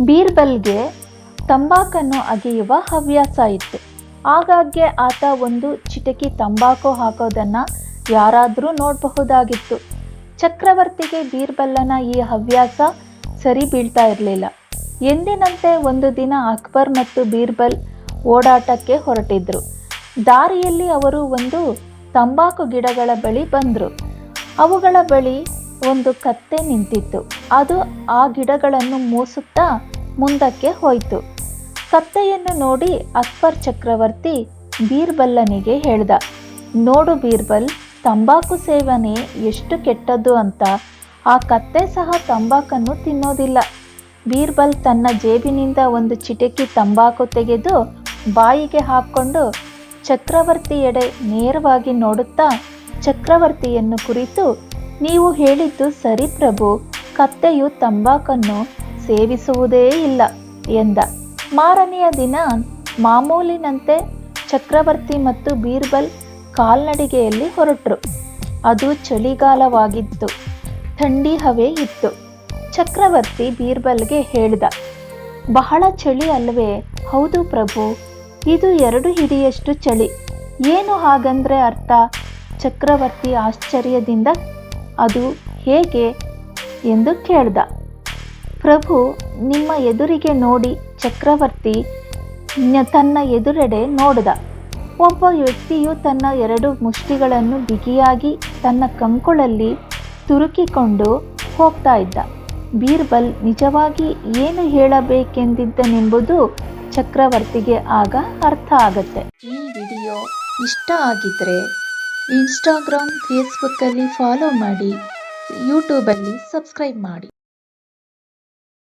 ಬೀರ್ಬಲ್ಗೆ ತಂಬಾಕನ್ನು ಅಗೆಯುವ ಹವ್ಯಾಸ ಇತ್ತು. ಆಗಾಗ್ಗೆ ಆತ ಒಂದು ಚಿಟಕಿ ತಂಬಾಕು ಹಾಕೋದನ್ನು ಯಾರಾದರೂ ನೋಡಬಹುದಾಗಿತ್ತು. ಚಕ್ರವರ್ತಿಗೆ ಬೀರ್ಬಲ್ಲನ ಈ ಹವ್ಯಾಸ ಸರಿ ಬೀಳ್ತಾ ಇರಲಿಲ್ಲ. ಎಂದಿನಂತೆ ಒಂದು ದಿನ ಅಕ್ಬರ್ ಮತ್ತು ಬೀರ್ಬಲ್ ಓಡಾಟಕ್ಕೆ ಹೊರಟಿದ್ರು. ದಾರಿಯಲ್ಲಿ ಅವರು ಒಂದು ತಂಬಾಕು ಗಿಡಗಳ ಬಳಿ ಬಂದರು. ಅವುಗಳ ಬಳಿ ಒಂದು ಕತ್ತೆ ನಿಂತಿತ್ತು. ಅದು ಆ ಗಿಡಗಳನ್ನು ಮೂಸುತ್ತಾ ಮುಂದಕ್ಕೆ ಹೋಯಿತು. ಕತ್ತೆಯನ್ನು ನೋಡಿ ಅಕ್ಬರ್ ಚಕ್ರವರ್ತಿ ಬೀರ್ಬಲ್ಲನಿಗೆ ಹೇಳ್ದ, ನೋಡು ಬೀರ್ಬಲ್, ತಂಬಾಕು ಸೇವನೆ ಎಷ್ಟು ಕೆಟ್ಟದ್ದು ಅಂತ. ಆ ಕತ್ತೆ ಸಹ ತಂಬಾಕನ್ನು ತಿನ್ನೋದಿಲ್ಲ. ಬೀರ್ಬಲ್ ತನ್ನ ಜೇಬಿನಿಂದ ಒಂದು ಚಿಟಕಿ ತಂಬಾಕು ತೆಗೆದು ಬಾಯಿಗೆ ಹಾಕ್ಕೊಂಡು ಚಕ್ರವರ್ತಿಯೆಡೆ ನೇರವಾಗಿ ನೋಡುತ್ತಾ ಚಕ್ರವರ್ತಿಯನ್ನು ಕುರಿತು ನೀವು ಹೇಳಿದ್ದು ಸರಿ ಪ್ರಭು, ಕತ್ತೆಯು ತಂಬಾಕನ್ನು ಸೇವಿಸುವುದೇ ಇಲ್ಲ ಎಂದ. ಮಾರನೆಯ ದಿನ ಮಾಮೂಲಿನಂತೆ ಚಕ್ರವರ್ತಿ ಮತ್ತು ಬೀರ್ಬಲ್ ಕಾಲ್ನಡಿಗೆಯಲ್ಲಿ ಹೊರಟರು. ಅದು ಚಳಿಗಾಲವಾಗಿತ್ತು. ಥಂಡಿ ಹವೆ ಇತ್ತು. ಚಕ್ರವರ್ತಿ ಬೀರ್ಬಲ್ಗೆ ಹೇಳಿದ, ಬಹಳ ಚಳಿ ಅಲ್ವೇ? ಹೌದು ಪ್ರಭು, ಇದು ಎರಡು ಹಿಡಿಯಷ್ಟು ಚಳಿ. ಏನು ಹಾಗಂದ್ರೆ ಅರ್ಥ? ಚಕ್ರವರ್ತಿ ಆಶ್ಚರ್ಯದಿಂದ ಅದು ಹೇಗೆ ಎಂದು ಕೇಳ್ದ. ಪ್ರಭು, ನಿಮ್ಮ ಎದುರಿಗೆ ನೋಡಿ ಚಕ್ರವರ್ತಿ ತನ್ನ ಎದುರೆಡೆ ನೋಡಿದ. ಒಬ್ಬ ವ್ಯಕ್ತಿಯು ತನ್ನ ಎರಡು ಮುಷ್ಟಿಗಳನ್ನು ಬಿಗಿಯಾಗಿ ತನ್ನ ಕಂಕುಳಲ್ಲಿ ತುರುಕಿಕೊಂಡು ಹೋಗ್ತಾ ಇದ್ದ. ಬೀರ್ಬಲ್, ನಿಜವಾಗಿ ಏನು ಹೇಳಬೇಕೆಂದಿದ್ದನೆಂಬುದು ಚಕ್ರವರ್ತಿಗೆ ಆಗ ಅರ್ಥ ಆಗತ್ತೆ. ಈ ವಿಡಿಯೋ ಇಷ್ಟ ಆಗಿದ್ರೆ ಇನ್ಸ್ಟಾಗ್ರಾಮ್ ಫೇಸ್ಬುಕ್ಕಲ್ಲಿ ಫಾಲೋ ಮಾಡಿ ಯೂಟ್ಯೂಬಲ್ಲಿ ಸಬ್ಸ್ಕ್ರೈಬ್ ಮಾಡಿ.